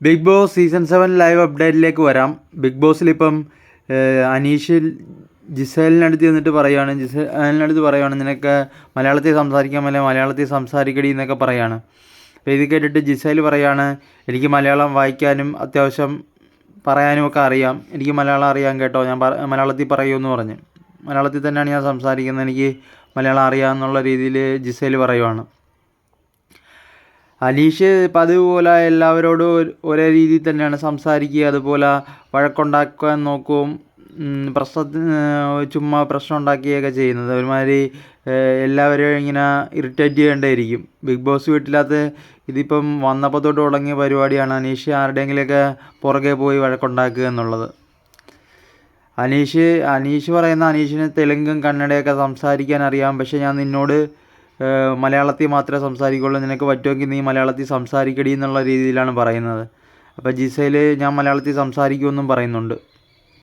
Bigg Boss season seven live അപ്ഡേറ്റിലേക്ക് വരാം. Big ബോസിലിപ്പം ഏഹ്, അനീഷ് ജിസേലിനടുത്ത് ചെന്നിട്ട് പറയുകയാണ് ജിസേലിനടുത്ത് പറയുകയാണ് നിനക്ക് മലയാളത്തിൽ സംസാരിക്കാൻ മേലെ മലയാളത്തിൽ സംസാരിക്കടി എന്നൊക്കെ പറയുകയാണ് അപ്പോൾ ഇത് കേട്ടിട്ട് ജിസേൽ പറയുകയാണ് എനിക്ക് മലയാളം വായിക്കാനും അത്യാവശ്യം പറയാനും ഒക്കെ അറിയാം. എനിക്ക് മലയാളം അറിയാം കേട്ടോ. ഞാൻ മലയാളത്തിൽ പറയുമെന്ന് പറഞ്ഞ്. മലയാളത്തിൽ തന്നെയാണ് ഞാൻ സംസാരിക്കുന്നത്. എനിക്ക് മലയാളം അറിയാമെന്നുള്ള രീതിയിൽ ജിസേൽ പറയുവാണ്. അനീഷ് ഇപ്പം അതുപോലെ എല്ലാവരോടും ഒരു- രീതിയിൽ തന്നെയാണ് സംസാരിക്കുക. അതുപോലെ വഴക്കുണ്ടാക്കാൻ നോക്കും. പ്രശ്നത്തിന് ചുമ്മാ പ്രശ്നം ഉണ്ടാക്കുകയൊക്കെ ചെയ്യുന്നത്. ഒരുമാതിരി എല്ലാവരെയും ഇങ്ങനെ ഇറിറ്റേറ്റ് ചെയ്യേണ്ടിയിരിക്കും ബിഗ് ബോസ് വീട്ടിലകത്ത് ഇതിപ്പം വന്നപ്പോൾ തൊട്ട് തുടങ്ങിയ പരിപാടിയാണ് അനീഷ് ആരുടെയെങ്കിലുമൊക്കെ പുറകെ പോയി വഴക്കുണ്ടാക്കുക എന്നുള്ളത്. അനീഷ് അനീഷ് പറയുന്ന അനീഷിന് തെലുങ്കും കന്നഡയൊക്കെ സംസാരിക്കാൻ അറിയാം. പക്ഷേ ഞാൻ നിന്നോട് മലയാളത്തിൽ മാത്രമേ സംസാരിക്കുള്ളൂ നിനക്ക് പറ്റുമെങ്കിൽ നീ മലയാളത്തിൽ സംസാരിക്കടി എന്നുള്ള രീതിയിലാണ് പറയുന്നത്. അപ്പോൾ ജിസയിൽ ഞാൻ മലയാളത്തിൽ സംസാരിക്കുമെന്നും പറയുന്നുണ്ട്.